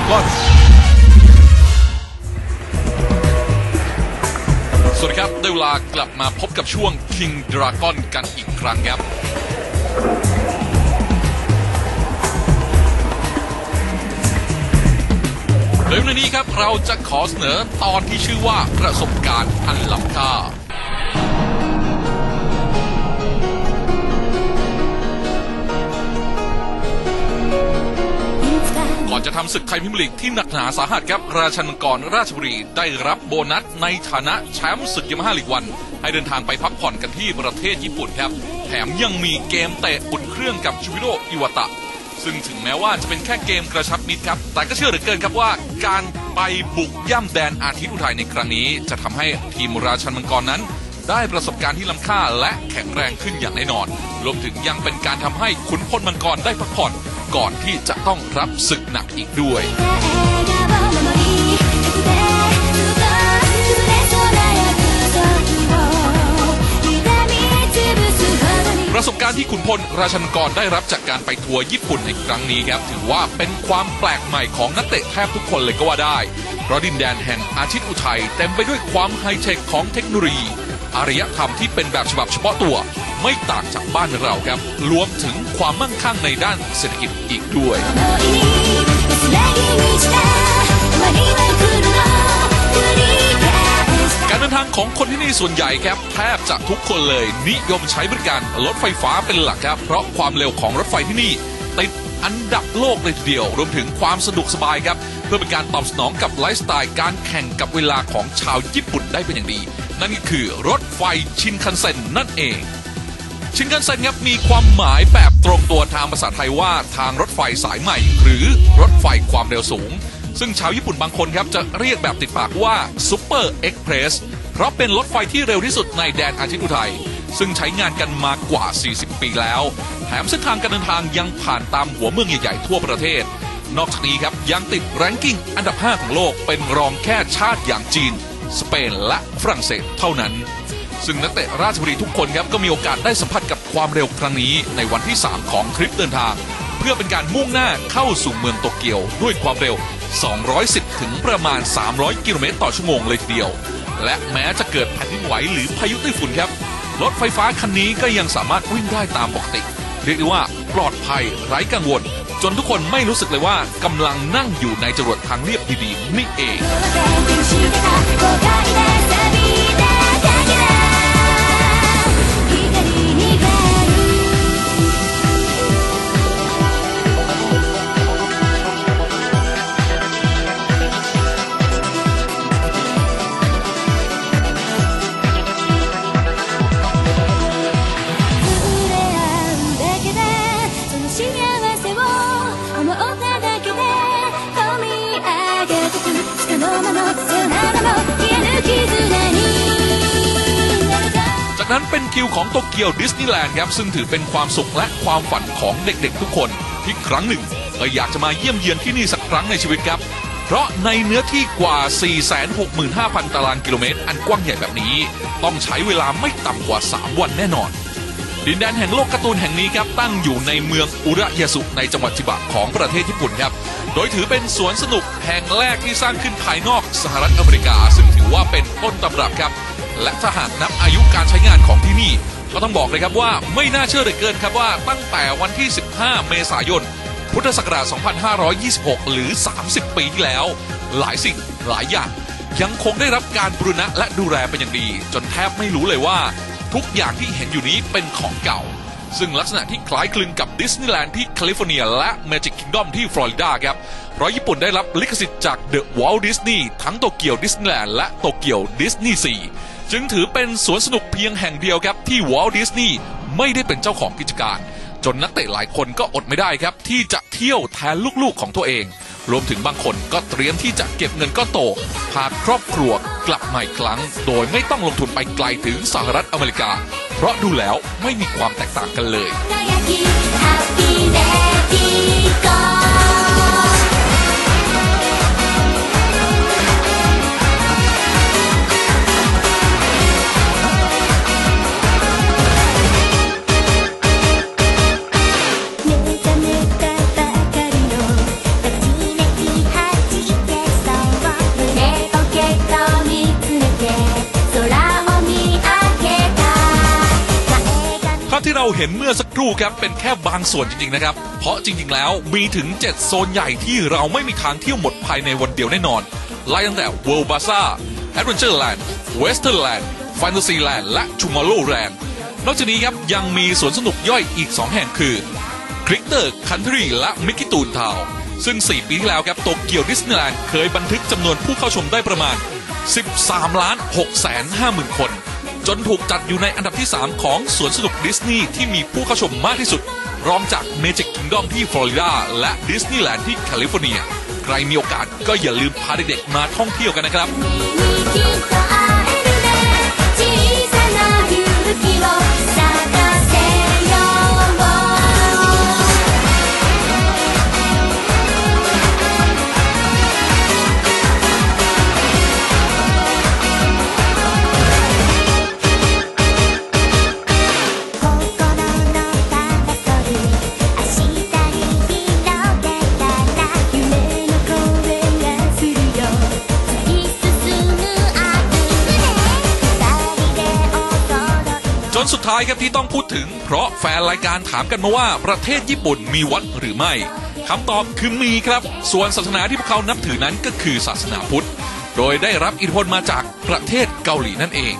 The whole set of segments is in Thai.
Dragon สวัสดีครับ ได้เวลากลับมาพบกับช่วง King Dragon กันอีกครั้งครับ โดยวันนี้ครับเราจะขอเสนอตอนที่ชื่อว่าประสบการณ์อันล้ำค่า จะทำศึกไทยพิมลีกที่หนักหนาสาหัสครับราชันมังกรราชบุรีได้รับโบนัสในฐานะแชมป์ศึกยามาฮ่าลีกวัน ให้เดินทางไปพักผ่อนกันที่ประเทศญี่ปุ่นครับ แถมยังมีเกมเตะอุ่นเครื่องกับชูวิโรอิวตะ ซึ่งถึงแม้ว่าจะเป็นแค่เกมกระชับมิตรครับ แต่ก็เชื่อเหลือเกินครับว่าการไปบุกย่ำแดนอาทิตย์อุทัยในครั้งนี้ จะทำให้ทีมราชันมังกรนั้น ได้ประสบการณ์ที่ล้ำค่าและแข็งแรงขึ้นอย่างแน่นอน รวมถึงยังเป็นการทำให้ขุนพลมังกรได้พักผ่อน ก่อนที่จะต้องรับศึกหนักอีกด้วยประสบการณ์ที่ขุนพลราชันกรได้รับจากการไปทัวร์ญี่ปุ่นในครั้งนี้ครับถือว่าเป็นความแปลกใหม่ของนักเตะแทบทุกคนเลยก็ว่าได้ เพราะดินแดนแห่งอาทิตย์อุทัยเต็มไปด้วยความไฮเทคของเทคโนโลยี อารยธรรมที่เป็นแบบฉบับเฉพาะตัว ไม่ต่างจากบ้านเราครับ รวมถึงความมั่งคั่งในด้านเศรษฐกิจอีกด้วยการเดินทางของคนที่นี่ส่วนใหญ่ครับแทบจะทุกคนเลย นิยมใช้บริการรถไฟฟ้าเป็นหลักครับ เพราะความเร็วของรถไฟที่นี่ติดอันดับโลกเลยทีเดียว รวมถึงความสะดวกสบายครับ เพื่อเป็นการตอบสนองกับไลฟ์สไตล์การแข่งกับเวลาของชาวญี่ปุ่นได้เป็นอย่างดี นั่นก็คือรถไฟชินคันเซ็นนั่นเอง ชินคันเซ็นครับมีความหมายแบบตรงตัวทางภาษาไทยว่าทางรถไฟสายใหม่ หรือรถไฟความเร็วสูง ซึ่งชาวญี่ปุ่นบางคนครับจะเรียกแบบติดปากว่าซูเปอร์เอ็กเพรสเพราะเป็นรถไฟที่เร็วที่สุดในแดนอาทิตย์อุทัยซึ่งใช้งานกันมากว่า 40 ปีแล้ว แถมเส้นทางการเดินทางยังผ่านตามหัวเมืองใหญ่ๆทั่วประเทศ นอกจากนี้ครับยังติดแรงกิ้งอันดับ 5 ของโลกเป็นรองแค่ชาติอย่างจีน สเปนและฝรั่งเศสเท่านั้น ซึ่งนักเตะราชบุรีทุกคนครับก็มีโอกาสได้สัมผัสกับความเร็วครั้งนี้ในวันที่ 3 ของทริปเดินทาง เพื่อเป็นการมุ่งหน้าเข้าสู่เมืองโตเกียวด้วยความเร็ว 210 ถึงประมาณ 300 กิโลเมตรต่อชั่วโมงเลยทีเดียว และแม้จะเกิดแผ่นดินไหวหรือพายุไต้ฝุ่นครับรถไฟฟ้าคันนี้ก็ยังสามารถวิ่งได้ตามปกติ เรียกได้ว่าปลอดภัยไร้กังวล จนทุกคนไม่รู้สึกเลยว่ากำลังนั่งอยู่ในจรวดทางเรียบดีๆนี่เอง นั้นเป็นคิวของโตเกียวดิสนีย์แลนด์ครับ ซึ่งถือเป็นความสุขและความฝันของเด็กๆทุกคนที่ครั้งหนึ่งก็อยากจะมาเยี่ยมเยือนที่นี่สักครั้งในชีวิตครับ เพราะในเนื้อที่กว่า 465,000 ตารางกิโลเมตร อันกว้างใหญ่แบบนี้ ต้องใช้เวลาไม่ต่ำกว่า 3 วันแน่นอน ดินแดนแห่งโลกการ์ตูนแห่งนี้ครับตั้งอยู่ในเมืองอุระยาสุในจังหวัดชิบะของประเทศญี่ปุ่นครับ โดยถือเป็นสวนสนุกแห่งแรกที่สร้างขึ้นภายนอกสหรัฐอเมริกาซึ่ง ว่าเป็นต้นตำรับครับ และถ้าหากนับอายุการใช้งานของที่นี่ ก็ต้องบอกเลยครับว่าไม่น่าเชื่อเลยเกินครับว่าตั้งแต่วันที่ 15 เมษายน พุทธศักราช 2526 หรือ 30 ปีที่แล้ว หลายสิ่งหลายอย่าง ยังคงได้รับการบูรณะและดูแลเป็นอย่างดี จนแทบไม่รู้เลยว่า ทุกอย่างที่เห็นอยู่นี้เป็นของเก่า ซึ่งลักษณะที่คล้ายคลึงกับดิสนีย์แลนด์ที่แคลิฟอร์เนียและ Magic Kingdom ที่ฟลอริดาครับ เพราะญี่ปุ่นได้รับลิขสิทธิ์จากเดอะวอลดิสนีย์ทั้งโตเกียวดิสนีย์แลนด์และโตเกียวดิสนีย์ซีจึงถือเป็นสวนสนุกเพียงแห่งเดียวครับที่วอลดิสนีย์ไม่ได้เป็นเจ้าของกิจการ จนนักเตะหลายคนก็อดไม่ได้ครับ ที่จะเที่ยวแทนลูกๆของตัวเอง รวมถึงบางคนก็เตรียมที่จะเก็บเงินก้อนโต พาครอบครัวกลับมาอีกครั้ง โดยไม่ต้องลงทุนไปไกลถึงสหรัฐอเมริกา เพราะดูแล้วไม่มีความแตกต่างกันเลย เราเห็นเมื่อสักครู่ครับเป็นแค่บางส่วนจริงๆนะครับ เพราะจริงๆแล้วมีถึง 7 โซนใหญ่ที่เราไม่มีทางเที่ยวหมดภายในวันเดียวแน่นอนไล่ตั้งแต่ World Bazaar Adventureland Westernland Fantasyland และ Tomorrowland นอกจากนี้ครับยังมีสวนสนุกย่อยอีก 2 แห่งคือคริกเตอร์คันทรีและมิกกี้ตูนทาวซึ่ง 4 ปีที่แล้วครับโตเกียวดิสนีย์แลนด์เคยบันทึกจำนวนผู้เข้าชมได้ประมาณ 13 ล้าน6แสน5หมื่นคน จนถูกจัดอยู่ในอันดับที่ 3 ของสวนสนุกดิสนีย์ที่มีผู้เข้าชมมากที่สุด รองจาก Magic Kingdom ที่ฟลอริดาและดิสนีย์แลนด์ที่แคลิฟอร์เนีย ใครมีโอกาสก็อย่าลืมพาเด็กๆมาท่องเที่ยวกันนะครับ นสุดท้ายครับที่ต้องพูดถึง เพราะแฟนรายการถามกันมาว่าประเทศญี่ปุ่นมีวัดหรือไม่คำตอบคือมีครับ ส่วนศาสนาที่พวกเขานับถือนั้นก็คือศาสนาพุทธ โดยได้รับอิทธิพลมาจากประเทศเกาหลีนั่นเอง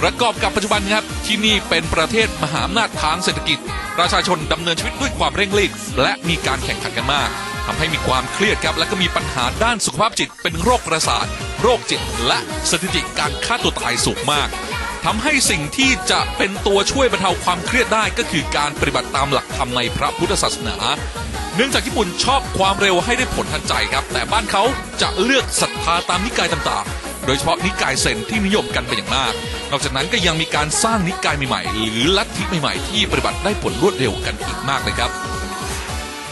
ประกอบกับปัจจุบันครับที่นี่เป็นประเทศมหาอำนาจทางเศรษฐกิจ ประชาชนดำเนินชีวิตด้วยความเร่งรีบและมีการแข่งขันกันมากทำให้มีความเครียดครับและก็มีปัญหาด้านสุขภาพจิต เป็นโรคประสาท โรคจิต และสถิติการฆ่าตัวตายสูงมาก ทำให้สิ่งที่จะเป็นตัวช่วยบรรเทาความเครียดได้ก็คือการปฏิบัติตามหลักธรรมในพระพุทธศาสนา เนื่องจากญี่ปุ่นชอบความเร็วให้ได้ผลทันใจครับ แต่บ้านเขาจะเลือกศรัทธาตามนิกายต่างๆ โดยเฉพาะนิกายเซนที่นิยมกันเป็นอย่างมาก นอกจากนั้นก็ยังมีการสร้างนิกายใหม่ๆ หรือลัทธิใหม่ๆ ที่ปฏิบัติได้ผลรวดเร็วกันอีกมากเลยครับ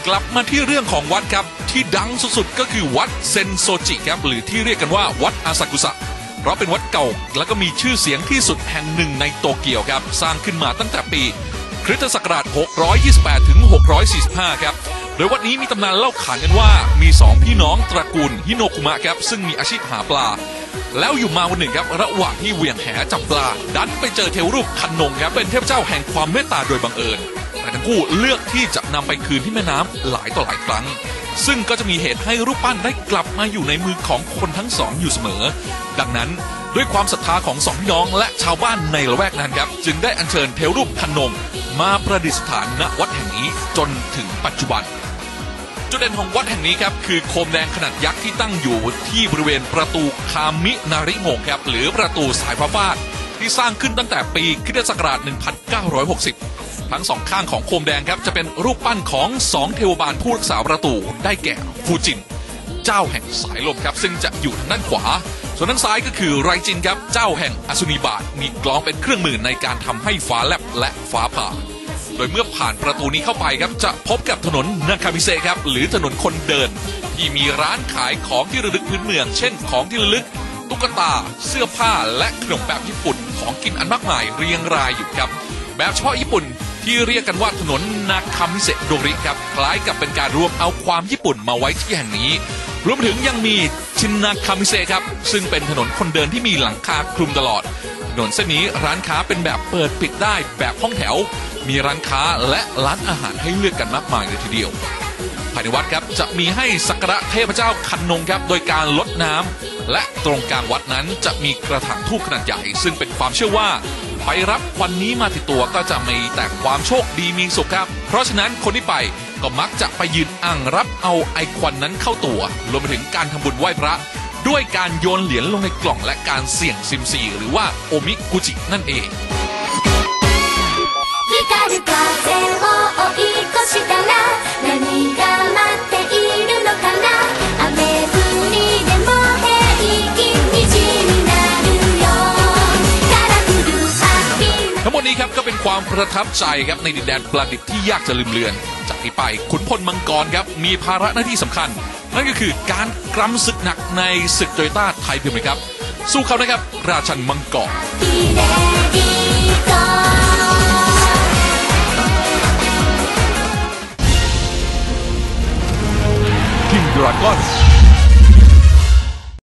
กลับมาที่เรื่องของวัดครับที่ดังสุดๆก็คือวัดเซนโซจิครับหรือที่เรียกกันว่าวัดอาซากุสะ เพราะเป็นวัดเก่าและก็มีชื่อเสียงที่สุดแห่งหนึ่งในโตเกียวครับ สร้างขึ้นมาตั้งแต่ปีคริสตศักราช 628 ถึง 645 ครับ โดยวัดนี้มีตำนานเล่าขานกันว่ามีสองพี่น้องตระกูลฮิโนคุมะครับ ซึ่งมีอาชีพหาปลา แล้วอยู่มาวันหนึ่งครับ ระหว่างที่เหวี่ยงแหจับปลา ดันไปเจอเทวรูปคันนงครับเป็นเทพเจ้าแห่งความเมตตาโดยบังเอิญแต่ทั้งคู่เลือกที่จะนำไปคืนที่แม่น้ำหลายต่อหลายครั้ง ซึ่งก็จะมีเหตุให้รูปปั้นได้กลับมาอยู่ในมือของคนทั้งสองอยู่เสมอ ดังนั้นด้วยความศรัทธาของสองพี่น้องและชาวบ้านในละแวกนั้นครับ จึงได้อัญเชิญเทวรูปคันงมาประดิษฐานณวัดแห่งนี้จนถึงปัจจุบัน จุดเด่นของวัดแห่งนี้ครับคือโคมแดงขนาดยักษ์ที่ตั้งอยู่ที่บริเวณประตูคามินาริโงครับหรือประตูสายฟ้าฟาดที่สร้างขึ้นตั้งแต่ปีคริสตศักราช1960 ทั้งสองข้างของโคมแดงครับจะเป็นรูปปั้นของสองเทวบาลผู้รักษาประตูได้แก่ฟูจิน เจ้าแห่งสายลมครับ ซึ่งจะอยู่ทางด้านขวา ส่วนด้านซ้ายก็คือไรจินครับเจ้าแห่งอสุนีบาตมีกลองเป็นเครื่องมือในการทำให้ฟ้าแลบและฟ้าผ่า โดยเมื่อผ่านประตูนี้เข้าไปครับจะพบกับถนนนาคามิเซครับหรือถนนคนเดิน ที่มีร้านขายของที่ระลึกพื้นเมือง เช่น ของที่ระลึกตุ๊กตา เสื้อผ้าและขนมแบบญี่ปุ่นของกินอันมากมายเรียงรายอยู่ครับ แบบเฉพาะญี่ปุ่น ที่เรียกกันว่าถนนนาคามิเซโดริครับคล้ายกับเป็นการรวมเอาความญี่ปุ่นมาไว้ที่แห่งนี้ รวมถึงยังมีชินนาคามิเซครับ ซึ่งเป็นถนนคนเดินที่มีหลังคาคลุมตลอด ถนนเส้นนี้ร้านค้าเป็นแบบเปิดปิดได้แบบห้องแถว มีร้านค้าและร้านอาหารให้เลือกกันมากมายเลยทีเดียวภายในวัดครับจะมีให้สักการะเทพเจ้าคันนงครับโดยการลดน้ำและตรงกลางวัดนั้นจะมีกระถางทูบขนาดใหญ่ ซึ่งเป็นความเชื่อว่า ไปรับควันนี้มาติดตัวก็จะมีแต่ความโชคดีมีสุขครับ เพราะฉะนั้นคนที่ไปก็มักจะไปยืนอ่างรับเอาไอควันนั้นเข้าตัว รวมไปถึงการทำบุญไหว้พระ ด้วยการโยนเหรียญลงในกล่องและการเสี่ยงซิมซีหรือว่าโอมิกุจินั่นเอง 光る風 ความประทับใจครับในดินแดนประดิษฐ์ที่ยากจะลืมเลือน จากที่ไปขุนพลมังกรครับมีภาระหน้าที่สำคัญ นั่นก็คือการกรำศึกหนักในศึกโตโยต้าไทยเพียงเลครับ สู้เขานะครับ ราชันมังกรทีมดราก้อน